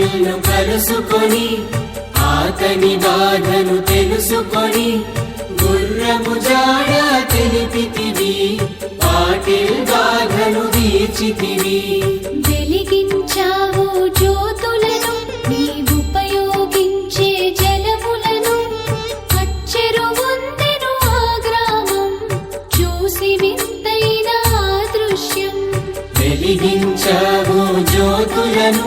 పాటిల్ను కలుసుకొని ఆతని బాధను తెలుసుకొని గుర్రము జాడ తెలిపితివి పాటిల్ బాధను తీర్చితివి. వెలిగించావు జ్యోతులను నీవుపయోగించే జలములను అచ్చెరు వందెను ఆ గ్రామం చూసి వింతైన దృశ్యం. వెలిగించావు జ్యోతులను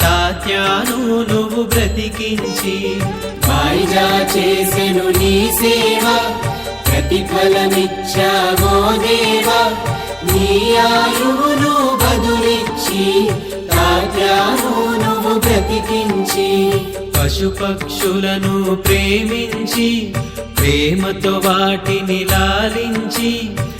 తాత్యాను నువ్వు బ్రతికించి. వాయిదా చేసెను నీ సేవ ప్రతిఫలమిచ్చావో దేవా. నీ ఆయువును బదులిచ్చి తాత్యాను నువ్వు బ్రతికించి. పశుపక్షులను ప్రేమించి ప్రేమతో వాటిని లాలించి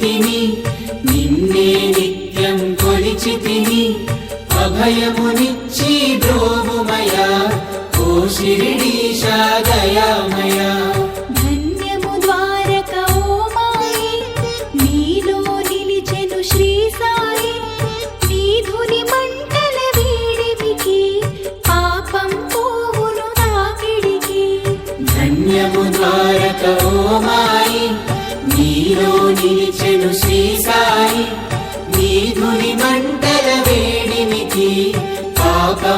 తిని నిన్నే నిత్యం కొలిచి తిని అభయమునిచ్చి ద్రోవుమయా ఓ శిరిడీశా దయామయా.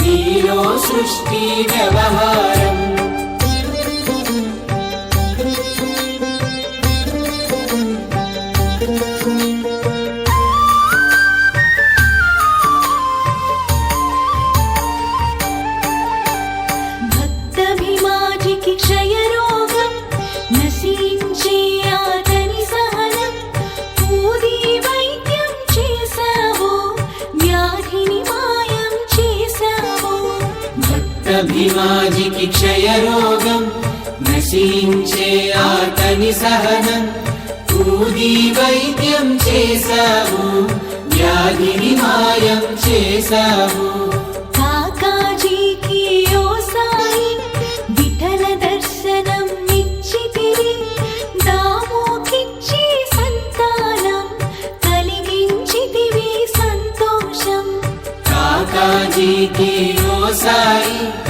నీలో సృష్టి వ్యవహారం. భక్తభిమాజికి క్షయరోగం నశించే భీమాజికి క్షయరోగం నశించే ఆతని సహనం. కూది వైద్యం చేశావు వ్యాధిని మాయం చేశావు సాయి దర్శనం సంతోషం. సాయి